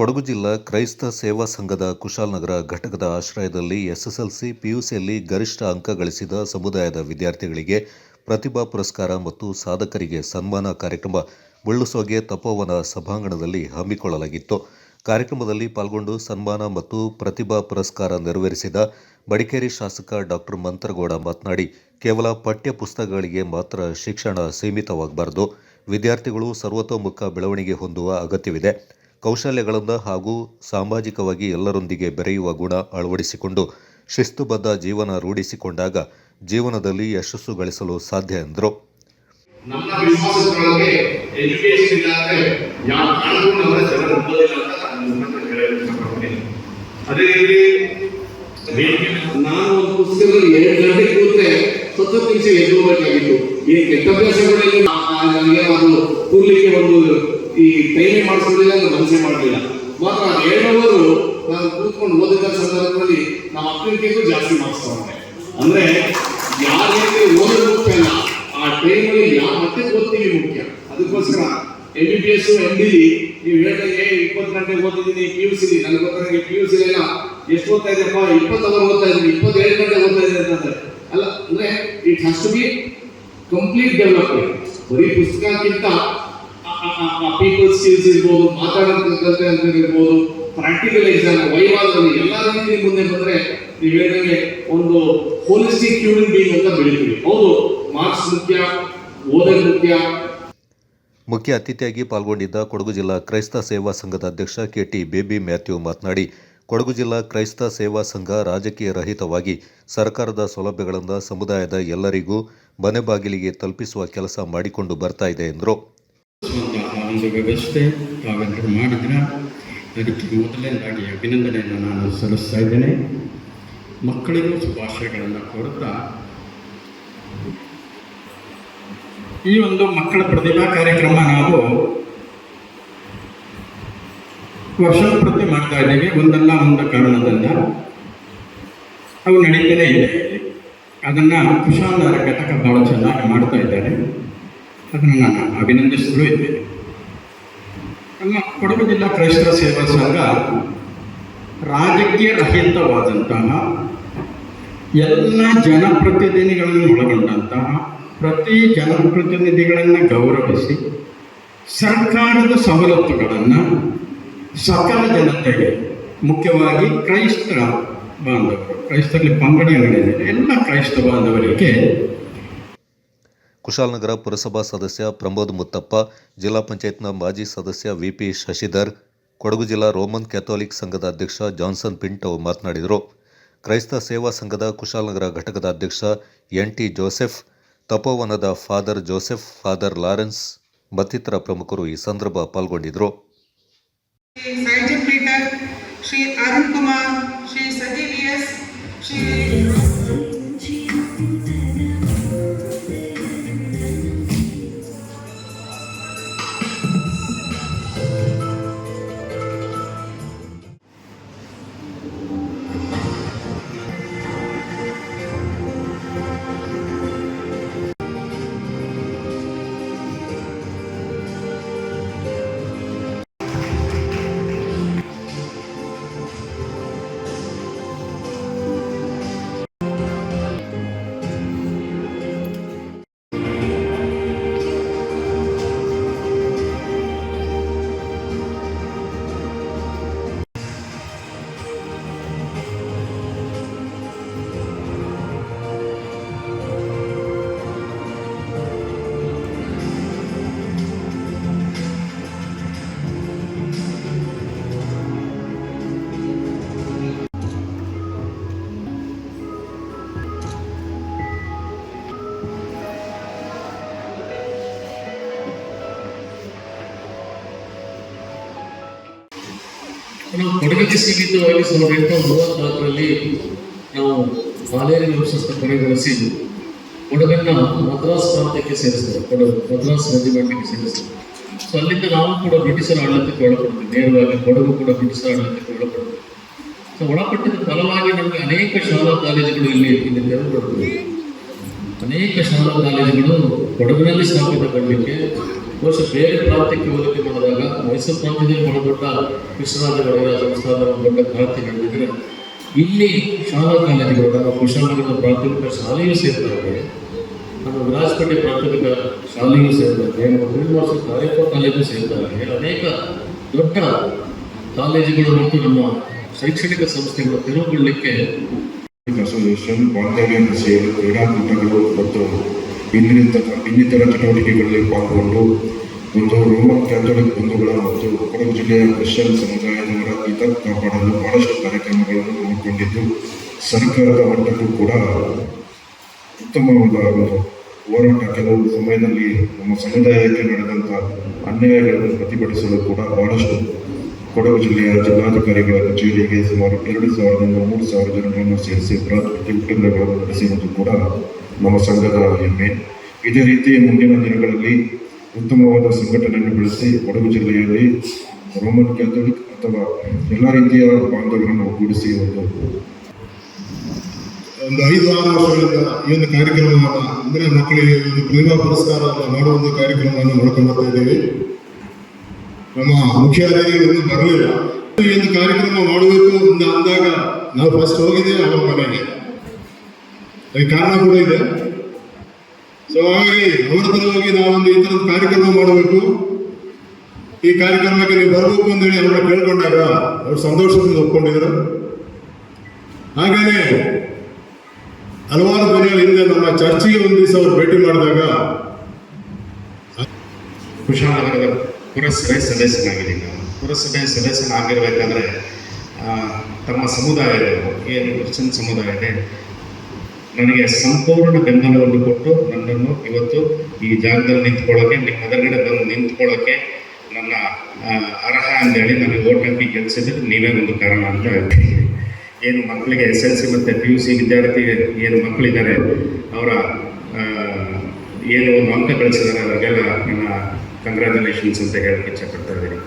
ಕೊಡಗು ಜಿಲ್ಲಾ ಕ್ರೈಸ್ತ ಸೇವಾ ಸಂಘದ ಕುಶಾಲನಗರ ಘಟಕದ ಆಶ್ರಯದಲ್ಲಿ ಎಸ್ಎಸ್ಎಲ್ಸಿ, ಪಿಯುಸಿಯಲ್ಲಿ ಗರಿಷ್ಠ ಅಂಕ ಗಳಿಸಿದ ಸಮುದಾಯದ ವಿದ್ಯಾರ್ಥಿಗಳಿಗೆ ಪ್ರತಿಭಾ ಪುರಸ್ಕಾರ ಮತ್ತು ಸಾಧಕರಿಗೆ ಸನ್ಮಾನ ಕಾರ್ಯಕ್ರಮ ಮುಳ್ಳುಸೋಗೆ ತಪೋವನ ಸಭಾಂಗಣದಲ್ಲಿ ಹಮ್ಮಿಕೊಳ್ಳಲಾಗಿತ್ತು. ಕಾರ್ಯಕ್ರಮದಲ್ಲಿ ಪಾಲ್ಗೊಂಡು ಸನ್ಮಾನ ಮತ್ತು ಪ್ರತಿಭಾ ಪುರಸ್ಕಾರ ನೆರವೇರಿಸಿದ ಮಡಿಕೇರಿ ಶಾಸಕ ಡಾಕ್ಟರ್ ಮಂತ್ರಗೌಡ ಮಾತನಾಡಿ, ಕೇವಲ ಪಠ್ಯ ಪುಸ್ತಕಗಳಿಗೆ ಮಾತ್ರ ಶಿಕ್ಷಣ ಸೀಮಿತವಾಗಬಾರದು. ವಿದ್ಯಾರ್ಥಿಗಳು ಸರ್ವತೋಮುಖ ಬೆಳವಣಿಗೆ ಹೊಂದುವ ಅಗತ್ಯವಿದೆ. ಕೌಶಲ್ಯಗಳನ್ನು ಹಾಗೂ ಸಾಮಾಜಿಕವಾಗಿ ಎಲ್ಲರೊಂದಿಗೆ ಬೆರೆಯುವ ಗುಣ ಅಳವಡಿಸಿಕೊಂಡು ಶಿಸ್ತುಬದ್ಧ ಜೀವನ ರೂಢಿಸಿಕೊಂಡಾಗ ಜೀವನದಲ್ಲಿ ಯಶಸ್ಸು ಗಳಿಸಲು ಸಾಧ್ಯ ಎಂದರು. ಕೂರ್ಲಿಕ್ಕೆ ಒಂದು ಈ ಟೈಮೇ ಮಾಡಿಸೋದಿಲ್ಲ ಅಂತ ಮನಸ್ಸೇ ಮಾಡಲಿಲ್ಲ. ಮಾತ್ರ ಎರಡವರು ನಾನು ಕೂತ್ಕೊಂಡು ಓದಿದ ಸಂದರ್ಭದಲ್ಲಿ ನಮ್ಮ ಅಪ್ಲಿಕೇಶನ್ ಜಾಸ್ತಿ ಮಾರ್ಕ್ಸ್ ತಗೊಂಡೆ. ಅಂದ್ರೆ ಯಾರಿಗೆ ಓದೋದು ಮುಖ್ಯ ಅಲ್ಲ, ಆ ಟೈಮಲ್ಲಿ ಯಾವ ಮತ್ತೆ ಓದ್ತೀವಿ ಮುಖ್ಯ. ಅದಕ್ಕೋಸ್ಕರ M B B S M D ನೀವು ಹೇಳಿದಂಗೆ ಇಪ್ಪತ್ತು ಗಂಟೆ ಓದಿದ್ದೀನಿ ಪಿ ಯು ಸಿ ನನಗೆ ಗೊತ್ತಾಗ ಪಿ ಯು ಸಿ ಎಲ್ಲ ಎಷ್ಟು ಓದ್ತಾ ಇದೆಯಪ್ಪ ಇಪ್ಪತ್ತು ಅವರ್ ಓದ್ತಾ ಇದ್ದೀನಿ ಇಪ್ಪತ್ತೇಳು ಗಂಟೆ ಓದ್ತಾ ಇದ್ದೀನಿ ಅಂತಂದ್ರೆ ಅಲ್ಲ, ಅಂದ್ರೆ it has to B complete development ಬರೀ ಪುಸ್ತಕಕ್ಕಿಂತ ಪೀಪಲ್ ಸ್ಕಿಲ್ಸ್ ಇರ್ಬೋದು, ಮಾತಾಡೋದಕ್ಕೆ ಇರ್ಬೋದು ಪ್ರಾಕ್ಟಿಕಲ್ ಎಕ್ಸಾಮ್ ವೈವಾದಲ್ಲಿ ಎಲ್ಲ ರೀತಿ ಮುಂದೆ ಬಂದ್ರೆ ನೀವು ಹೇಳಿದಂಗೆ ಒಂದು ಹೋಲಿಸ್ಟಿಕ್ ಹ್ಯೂಮನ್ ಬೀಯಿಂಗ್ ಅಂತ ಬೆಳಿತೀವಿ. ಹೌದು ಮಾರ್ಕ್ಸ್ ಮುಖ್ಯ ಓದೋದು ಮುಖ್ಯ ಮುಖ್ಯ ಅತಿಥಿಯಾಗಿ ಪಾಲ್ಗೊಂಡಿದ್ದ ಕೊಡಗು ಜಿಲ್ಲಾ ಕ್ರೈಸ್ತ ಸೇವಾ ಸಂಘದ ಅಧ್ಯಕ್ಷ ಕೆ ಟಿ ಬೇಬಿ ಮ್ಯಾಥ್ಯೂ ಮಾತನಾಡಿ, ಕೊಡಗು ಜಿಲ್ಲಾ ಕ್ರೈಸ್ತ ಸೇವಾ ಸಂಘ ರಾಜಕೀಯ ರಹಿತವಾಗಿ ಸರ್ಕಾರದ ಸೌಲಭ್ಯಗಳನ್ನು ಸಮುದಾಯದ ಎಲ್ಲರಿಗೂ ಮನೆ ಬಾಗಿಲಿಗೆ ತಲುಪಿಸುವ ಕೆಲಸ ಮಾಡಿಕೊಂಡು ಬರ್ತಾ ಇದೆ ಎಂದರು. ಒಂದು ವ್ಯವಸ್ಥೆ ತಾವೆಲ್ಲರೂ ಮಾಡಿದ್ರ ಅದಕ್ಕೆ ಮೊದಲನೇದಾಗಿ ಅಭಿನಂದನೆಯನ್ನು ನಾನು ಸಲ್ಲಿಸ್ತಾ ಇದ್ದೇನೆ. ಮಕ್ಕಳಿಗೂ ಶುಭಾಶಯಗಳನ್ನು ಕೋರುತ್ತಾ, ಈ ಒಂದು ಮಕ್ಕಳ ಪ್ರತಿಭಾ ಕಾರ್ಯಕ್ರಮ ನಾವು ವರ್ಷ ಪ್ರತಿ ಮಾಡ್ತಾ ಇದ್ದೇವೆ. ಒಂದಲ್ಲ ಒಂದು ಕಾರಣದಿಂದ ಅವು ನಡೀತಾನೆ ಇದೆ. ಅದನ್ನು ಕುಶಾಲ ಘಟಕ ಬಹಳ ಚೆನ್ನಾಗಿ ಮಾಡ್ತಾ ಇದ್ದಾರೆ. ಅದನ್ನು ನಾನು ಅಭಿನಂದಿಸಲು ಇದ್ದೇನೆ. ನಮ್ಮ ಕೊಡಗು ಜಿಲ್ಲಾ ಕ್ರೈಸ್ತರ ಸೇವಾ ಸಂಘ ರಾಜಕೀಯ ರಹಿತವಾದಂತಹ ಎಲ್ಲ ಜನಪ್ರತಿನಿಧಿಗಳನ್ನು ಒಳಗೊಂಡಂತಹ ಪ್ರತಿ ಜನಪ್ರತಿನಿಧಿಗಳನ್ನು ಗೌರವಿಸಿ ಸರ್ಕಾರದ ಸವಲತ್ತುಗಳನ್ನು ಸಕಲ ಜನತೆಗೆ, ಮುಖ್ಯವಾಗಿ ಕ್ರೈಸ್ತರ ಬಾಂಧವರು, ಕ್ರೈಸ್ತರಲ್ಲಿ ಪಂಗಡಗಳಿದೆ ಎಲ್ಲ ಕ್ರೈಸ್ತ ಬಾಂಧವರಿಗೆ ಕುಶಾಲನಗರ ಪುರಸಭಾ ಸದಸ್ಯ ಪ್ರಮೋದ್ ಮುತ್ತಪ್ಪ, ಜಿಲ್ಲಾ ಪಂಚಾಯತ್ನ ಮಾಜಿ ಸದಸ್ಯ ವಿಪಿ ಶಶಿಧರ್, ಕೊಡಗು ಜಿಲ್ಲಾ ರೋಮನ್ ಕ್ಯಾಥೋಲಿಕ್ ಸಂಘದ ಅಧ್ಯಕ್ಷ ಜಾನ್ಸನ್ ಪಿಂಟೋ ಮಾತನಾಡಿದರು. ಕ್ರೈಸ್ತ ಸೇವಾ ಸಂಘದ ಕುಶಾಲನಗರ ಘಟಕದ ಅಧ್ಯಕ್ಷ ಎನ್ ಟಿ ಜೋಸೆಫ್, ತಪೋವನದ ಫಾದರ್ ಜೋಸೆಫ್, ಫಾದರ್ ಲಾರೆನ್ಸ್ ಮತ್ತಿತರ ಪ್ರಮುಖರು ಈ ಸಂದರ್ಭ ಪಾಲ್ಗೊಂಡಿದ್ದರು. ಶ್ರೀ ಅರುಣ್ ಕುಮಾರ್ ಶ್ರೀ ನಾವು ಕೊಡಗಿಗೆ ಸೀಮಿತವಾಗಿ ಸಾವಿರದ ಎಂಟುನೂರ ಮೂವತ್ನಾಲ್ಕರಲ್ಲಿ ನಾವು ಬಾಲೇರಿ ವಂಶಸ್ಥ ಕೊನೆಗೊಳಿಸಿ ಕೊಡಗನ್ನ ಮದ್ರಾಸ್ ಪ್ರಾಂತ್ಯಕ್ಕೆ ಸೇರಿಸ್ತಾರೆ ಕೊಡಗು, ಮದ್ರಾಸ್ ರೆಜಿಮೆಂಟ್ಗೆ ಸೇರಿಸ್ತಾರೆ ಸೊ ಅಲ್ಲಿಂದ ನಾವು ಕೂಡ ಬ್ರಿಟಿಷರ ಆಡಳಿತಕ್ಕೆ ಒಳಪಡ್ತೀವಿ ನೇರವಾಗಿ ಕೊಡಗು ಕೂಡ ಬ್ರಿಟಿಷರ ಆಡಳಿತಕ್ಕೆ ಒಳಪಡ್ತೀವಿ ಸೊ ಒಳಪಟ್ಟಿದ ಫಲವಾಗಿ ನಮಗೆ ಅನೇಕ ಶಾಲಾ ಕಾಲೇಜುಗಳು ಇಲ್ಲಿ ಇಲ್ಲಿ ತೆರೆದುಕೊಡ್ತೀವಿ ಅನೇಕ ಶಾಲಾ ಕಾಲೇಜುಗಳು ಕೊಡಗಿನಲ್ಲಿ ಸ್ಥಾಪಿತಗೊಳ್ಳಲಿಕ್ಕೆ ಬಹುಶಃ ಬೇರೆ ಪ್ರಾಂತ್ಯಕ್ಕೆ ಹೋಲಿಕೆ ಮಾಡಿದಾಗ ಮೈಸೂರು ಪ್ರಾಂತ್ಯದಲ್ಲಿ ಬಹಳ ಕೃಷ್ಣರಾಜ ಒಡೆಯರ ಸಂಸ್ಥಾನದ ಒಂದು ದೊಡ್ಡ ಕ್ರಾಂತಿ ನಡೆದಿದ್ರೆ ಇಲ್ಲಿ ಶಾಲಾ ಕಾಲೇಜುಗಳು ನಮ್ಮ ಕುಶಾಲನಗರದ ಪ್ರಾಥಮಿಕ ಶಾಲೆಯೂ ಇದೆ ನಮ್ಮ ವಿರಾಜಪೇಟೆ ಪ್ರಾಥಮಿಕ ಶಾಲೆಯೂ ಸೇರಿದಂತೆ, ನಮ್ಮ ಗುರುಮಾಸ ಕಾರ್ಯಪ್ಪ ಕಾಲೇಜು ಸೇರಿದಂತೆ ಅನೇಕ ದೊಡ್ಡ ಕಾಲೇಜುಗಳು ಮತ್ತು ನಮ್ಮ ಶೈಕ್ಷಣಿಕ ಸಂಸ್ಥೆಗಳು ತೆರವುಗೊಳ್ಳಲಿಕ್ಕೆ ಅಸೋಸಿಯೇಷನ್ ಬಾಂಧವ್ಯವನ್ನು ಸೇರಿ ಕ್ರೀಡಾಕೂಟಗಳು ಮತ್ತು ಇನ್ನಿತರ ಇನ್ನಿತರ ಚಟುವಟಿಕೆಗಳಲ್ಲಿ ಪಾಲ್ಗೊಂಡು ಒಂದು ರೋಮನ್ ಕ್ಯಾಥೋಲಿಕ್ ಬಂಧುಗಳ ಮತ್ತು ಕೊಡಗು ಜಿಲ್ಲೆಯ ಕ್ರಿಶ್ಚಿಯನ್ ಸಮುದಾಯದವರ ಹಿತ ಕಾಪಾಡಲು ಬಹಳಷ್ಟು ಕಾರ್ಯಕ್ರಮಗಳನ್ನು ಹಮ್ಮಿಕೊಂಡಿದ್ದು, ಸರ್ಕಾರದ ಮಟ್ಟಕ್ಕೂ ಕೂಡ ಉತ್ತಮವಾದ ಒಂದು ಹೋರಾಟ ಕೆಲವು ಸಮಯದಲ್ಲಿ ನಮ್ಮ ಸಮುದಾಯಕ್ಕೆ ನಡೆದಂಥ ಅನ್ಯಾಯಗಳನ್ನು ಪ್ರತಿಭಟಿಸಲು ಕೂಡ ಬಹಳಷ್ಟು ಕೊಡಗು ಜಿಲ್ಲೆಯ ಜಿಲ್ಲಾಧಿಕಾರಿಗಳ ಕಚೇರಿಗೆ ಸುಮಾರು ಎರಡು ಸಾವಿರದಿಂದ ಮೂರು ಸಾವಿರ ಜನರನ್ನು ಸೇರಿಸಿ ಬೃಹತ್ ಪ್ರತಿಭಟನೆಗಳನ್ನು ನಡೆಸಿರುವುದು ಕೂಡ ನಮ್ಮ ಸಂಘದ ಹೆಮ್ಮೆ ಇದೇ ರೀತಿ ಮುಂದಿನ ದಿನಗಳಲ್ಲಿ ಉತ್ತಮವಾದ ಸಂಘಟನೆಯನ್ನು ಬೆಳೆಸಿ ಕೊಡಗು ಜಿಲ್ಲೆಯಲ್ಲಿ ರೋಮನ್ ಕ್ಯಾಥೋಲಿಕ್ ಅಥವಾ ಎಲ್ಲ ರೀತಿಯ ಬಾಂಧವರನ್ನು ಒಗ್ಗೂಡಿಸಿ ಒಂದು ಒಂದು ಐದು, ಆರು ವರ್ಷಗಳಿಂದ ಈ ಒಂದು ಕಾರ್ಯಕ್ರಮವನ್ನು ಅಂದರೆ ಮಕ್ಕಳಿಗೆ ಒಂದು ಪ್ರತಿಭಾ ಪುರಸ್ಕಾರವನ್ನು ಮಾಡುವ ಒಂದು ಕಾರ್ಯಕ್ರಮವನ್ನು ನೋಡ್ಕೊಂಡು ಬರ್ತಾ ಇದ್ದೇವೆ. ನಮ್ಮ ಮುಖ್ಯ ಅತಿಥಿಗಳು ಬರಲಿಲ್ಲ. ಈ ಒಂದು ಕಾರ್ಯಕ್ರಮ ಮಾಡಬೇಕು ಅಂತ ಅಂದಾಗ ನಾವು ಫಸ್ಟ್ ಹೋಗಿದ್ದೇವೆ ಅವರ ಮನೆಗೆ. ಅದಕ್ಕೆ ಕಾರಣ ಕೂಡ ಇದೆ. ಸೊ ಹಾಗಾಗಿ ಅವರ ಪರವಾಗಿ ನಾವೊಂದು ಈ ಥರದ ಕಾರ್ಯಕ್ರಮ ಮಾಡಬೇಕು. ಈ ಕಾರ್ಯಕ್ರಮಕ್ಕೆ ನೀವು ಬರಬೇಕು ಅಂತ ಹೇಳಿ ಅವ್ರನ್ನ ಕೇಳ್ಕೊಂಡಾಗ ಅವ್ರು ಸಂತೋಷದಿಂದ ಒಪ್ಕೊಂಡಿದ್ರು. ಹಾಗೇನೆ ಹಲವಾರು ದಿನಗಳ ಹಿಂದೆ ನಮ್ಮ ಚರ್ಚಿಗೆ ಒಂದು ದಿವಸ ಅವರು ಭೇಟಿ ಮಾಡಿದಾಗ ಕುಶಾಲನಗರದ ಪುರಸಭೆ ಸದಸ್ಯನಾಗಿದೆ ನಾನು ಪುರಸಭೆ ಸದಸ್ಯನಾಗಿರ್ಬೇಕಾದ್ರೆ ತಮ್ಮ ಸಮುದಾಯ ಏನು ಕ್ರಿಶ್ಚಿಯನ್ ಸಮುದಾಯ ಇದೆ ನನಗೆ ಸಂಪೂರ್ಣ ಬೆಂಬಲವನ್ನು ಕೊಟ್ಟು ನನ್ನನ್ನು ಇವತ್ತು ಈ ಜಾಗದಲ್ಲಿ ನಿಂತ್ಕೊಳ್ಳೋಕೆ ನಿಮ್ಮ ಎದುರುಗಡೆ ಬಂದು ನಿಂತ್ಕೊಳ್ಳೋಕೆ ನನ್ನ ಅರ್ಹ ಅಂತೇಳಿ ನನಗೆ ಓಟ್ ಹಾಕಿ ಗೆಲ್ಲಿಸಿದ್ರೆ ನೀವೇ ಒಂದು ಕಾರಣ ಅಂತ ಹೇಳ್ತೀನಿ. ಏನು ಮಕ್ಕಳಿಗೆ ಎಸ್ ಎಲ್ ಸಿ ಮತ್ತು ಪಿ ಯು ಸಿ ವಿದ್ಯಾರ್ಥಿ ಏನು ಮಕ್ಕಳಿದ್ದಾರೆ, ಅವರ ಏನು ಒಂದು ಅಂಕ ಗಳಿಸಿದ್ದಾರೆ ಅವರಿಗೆಲ್ಲ ನನ್ನ ಕಂಗ್ರ್ಯಾಚುಲೇಷನ್ಸ್ ಅಂತ ಹೇಳಕ್ಕೆ ಇಚ್ಛಪಡ್ತಾ ಇದ್ದೀನಿ.